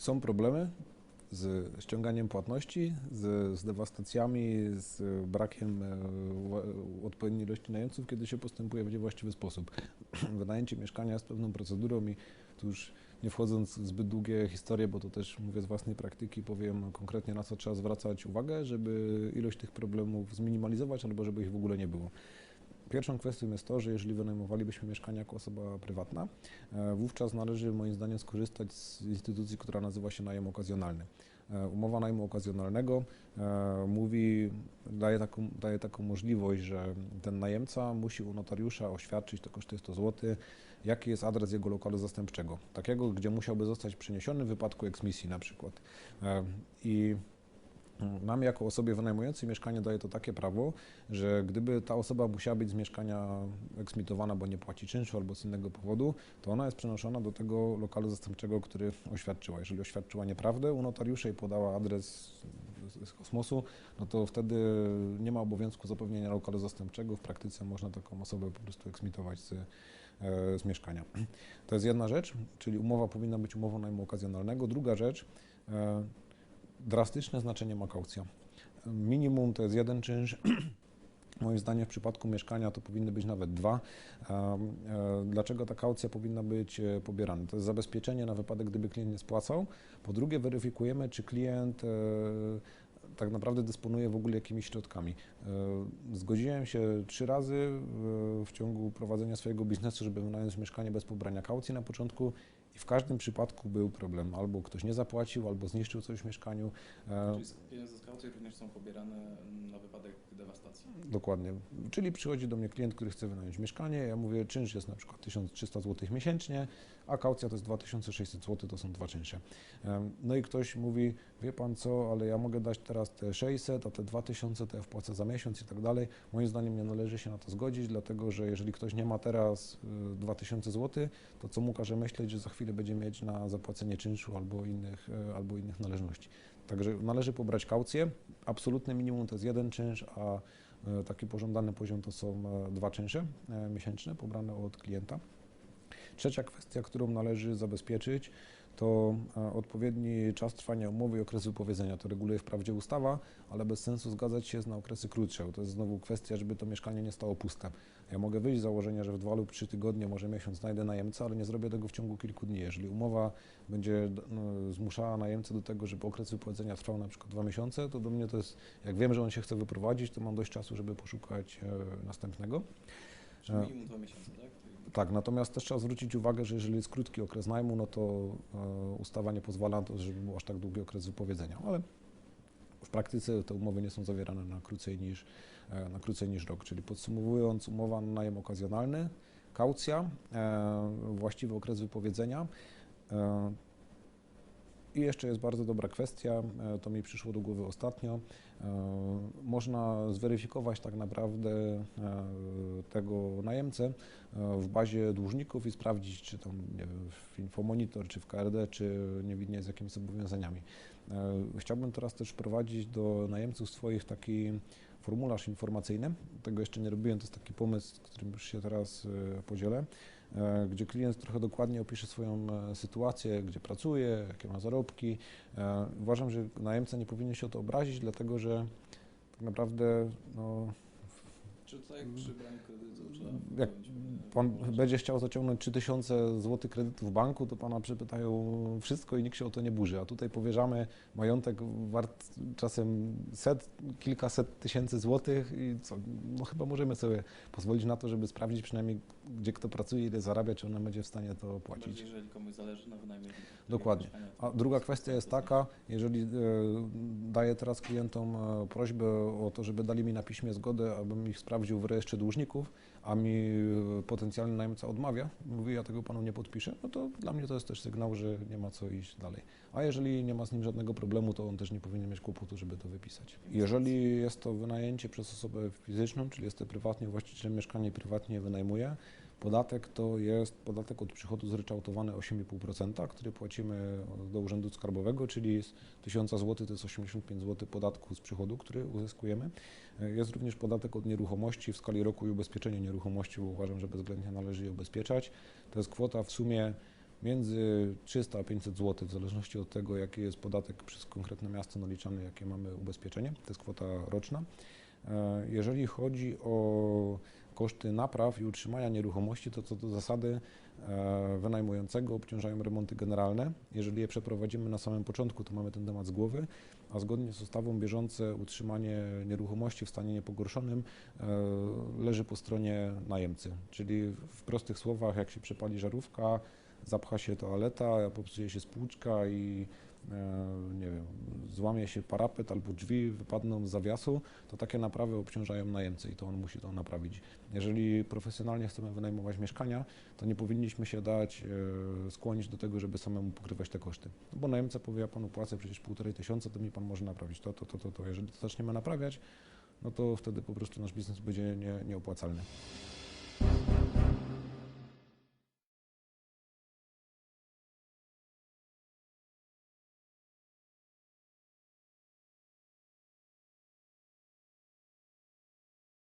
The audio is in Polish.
są problemy z ściąganiem płatności, z, z dewastacjami, z brakiem e, odpowiedniej ilości najemców, kiedy się postępuje w niewłaściwy sposób. Wynajęcie mieszkania z pewną procedurą i tu już nie wchodząc w zbyt długie historie, bo to też mówię z własnej praktyki, powiem konkretnie na co trzeba zwracać uwagę, żeby ilość tych problemów zminimalizować albo żeby ich w ogóle nie było. Pierwszą kwestią jest to, że jeżeli wynajmowalibyśmy mieszkanie jako osoba prywatna, e, wówczas należy moim zdaniem skorzystać z instytucji, która nazywa się najem okazjonalny. E, umowa najmu okazjonalnego e, mówi, daje taką, daje taką możliwość, że ten najemca musi u notariusza oświadczyć, to kosztuje 100 zł, jaki jest adres jego lokalu zastępczego, takiego, gdzie musiałby zostać przeniesiony w wypadku eksmisji na przykład. I nam jako osobie wynajmującej mieszkanie daje to takie prawo, że gdyby ta osoba musiała być z mieszkania eksmitowana, bo nie płaci czynszu albo z innego powodu, to ona jest przenoszona do tego lokalu zastępczego, który oświadczyła. Jeżeli oświadczyła nieprawdę u notariusza i podała adres z kosmosu, no to wtedy nie ma obowiązku zapewnienia lokalu zastępczego. W praktyce można taką osobę po prostu eksmitować z, e, z mieszkania. To jest jedna rzecz, czyli umowa powinna być umową najmu okazjonalnego. Druga rzecz, e, drastyczne znaczenie ma kaucja. Minimum to jest jeden czynsz. Moim zdaniem w przypadku mieszkania to powinny być nawet dwa. E, dlaczego ta kaucja powinna być e, pobierana? To jest zabezpieczenie na wypadek, gdyby klient nie spłacał. Po drugie weryfikujemy, czy klient e, tak naprawdę dysponuje w ogóle jakimiś środkami. Zgodziłem się trzy razy w ciągu prowadzenia swojego biznesu, żeby wynająć mieszkanie bez pobrania kaucji na początku i w każdym przypadku był problem. Albo ktoś nie zapłacił, albo zniszczył coś w mieszkaniu. E, Czyli pieniądze z kaucji również są pobierane na wypadek dewastacji. Dokładnie. Czyli przychodzi do mnie klient, który chce wynająć mieszkanie. Ja mówię, czynsz jest na przykład 1300 zł miesięcznie, a kaucja to jest 2600 zł, to są dwa czynsze. No i ktoś mówi, wie pan co, ale ja mogę dać teraz te 600, a te 2000 to ja wpłacę za miesiąc i tak dalej. Moim zdaniem nie należy się na to zgodzić, dlatego że jeżeli ktoś nie ma teraz 2000 y, zł, to co mu każe myśleć, że za chwilę będzie mieć na zapłacenie czynszu albo innych, y, albo innych należności. Także należy pobrać kaucję. Absolutne minimum to jest jeden czynsz, a y, taki pożądany poziom to są dwa czynsze miesięczne pobrane od klienta. Trzecia kwestia, którą należy zabezpieczyć, to e, odpowiedni czas trwania umowy i okres wypowiedzenia. To reguluje wprawdzie ustawa, ale bez sensu zgadzać się na okresy krótsze. To jest znowu kwestia, żeby to mieszkanie nie stało puste. Ja mogę wyjść z założenia, że w dwa lub trzy tygodnie, może miesiąc znajdę najemcę, ale nie zrobię tego w ciągu kilku dni. Jeżeli umowa będzie no, zmuszała najemcę do tego, żeby okres wypowiedzenia trwał na przykład dwa miesiące, to do mnie to jest, jak wiem, że on się chce wyprowadzić, to mam dość czasu, żeby poszukać e, następnego. Czyli minimum dwa miesiące, tak? Tak, natomiast też trzeba zwrócić uwagę, że jeżeli jest krótki okres najmu, no to e, ustawa nie pozwala na to, żeby był aż tak długi okres wypowiedzenia, ale w praktyce te umowy nie są zawierane na krócej niż, e, na krócej niż rok, czyli podsumowując umowa na najem okazjonalny, kaucja, e, właściwy okres wypowiedzenia, i jeszcze jest bardzo dobra kwestia, e, to mi przyszło do głowy ostatnio. E, można zweryfikować tak naprawdę e, tego najemcę w bazie dłużników i sprawdzić, czy tam nie wiem, w Infomonitor, czy w KRD, czy nie widnie z jakimiś zobowiązaniami. Chciałbym teraz też wprowadzić do najemców swoich taki formularz informacyjny. Tego jeszcze nie robiłem, to jest taki pomysł, którym już się teraz podzielę. E, gdzie klient trochę dokładnie opisze swoją e, sytuację, gdzie pracuje, jakie ma zarobki. E, uważam, że najemca nie powinien się o to obrazić, dlatego że tak naprawdę no, czy to jak przy braniu kredytu Jak pan będzie chciał zaciągnąć 3000 zł kredytu w banku, to pana przypytają wszystko i nikt się o to nie burzy. A tutaj powierzamy majątek wart czasem set, kilkaset tysięcy złotych i co, no chyba możemy sobie pozwolić na to, żeby sprawdzić przynajmniej, gdzie kto pracuje, ile zarabia, czy on będzie w stanie to płacić. Bardziej, jeżeli komuś zależy na wynajmie. Dokładnie. A druga kwestia jest taka, jeżeli e, daję teraz klientom e, prośbę o to, żeby dali mi na piśmie zgodę, abym ich sprawdził, sprawdził w rejestrze dłużników, a mi e, potencjalny najemca odmawia, mówi, ja tego panu nie podpiszę, no to dla mnie to jest też sygnał, że nie ma co iść dalej. A jeżeli nie ma z nim żadnego problemu, to on też nie powinien mieć kłopotu, żeby to wypisać. Jeżeli jest to wynajęcie przez osobę fizyczną, czyli jest to prywatnie właścicielem mieszkania prywatnie wynajmuje, Podatek to jest podatek od przychodu zryczałtowany 8,5%, który płacimy do Urzędu Skarbowego, czyli z 1000 zł to jest 85 zł podatku z przychodu, który uzyskujemy. Jest również podatek od nieruchomości w skali roku i ubezpieczenie nieruchomości, bo uważam, że bezwzględnie należy je ubezpieczać. To jest kwota w sumie między 300 a 500 zł, w zależności od tego, jaki jest podatek przez konkretne miasto naliczany, jakie mamy ubezpieczenie. To jest kwota roczna. E, Jeżeli chodzi o koszty napraw i utrzymania nieruchomości, to co do zasady e, wynajmującego obciążają remonty generalne. Jeżeli je przeprowadzimy na samym początku, to mamy ten temat z głowy, a zgodnie z ustawą bieżące utrzymanie nieruchomości w stanie niepogorszonym e, leży po stronie najemcy. Czyli w prostych słowach, jak się przepali żarówka, zapcha się toaleta, popsuje się spłuczka i e, nie złamie się parapet albo drzwi wypadną z zawiasu, to takie naprawy obciążają najemcę i to on musi to naprawić. Jeżeli profesjonalnie chcemy wynajmować mieszkania, to nie powinniśmy się dać e, skłonić do tego, żeby samemu pokrywać te koszty. No bo najemca powie, ja panu płacę przecież półtorej tysiąca, to mi pan może naprawić to, to, to, to, to. Jeżeli to zaczniemy naprawiać, no to wtedy po prostu nasz biznes będzie nie, nieopłacalny.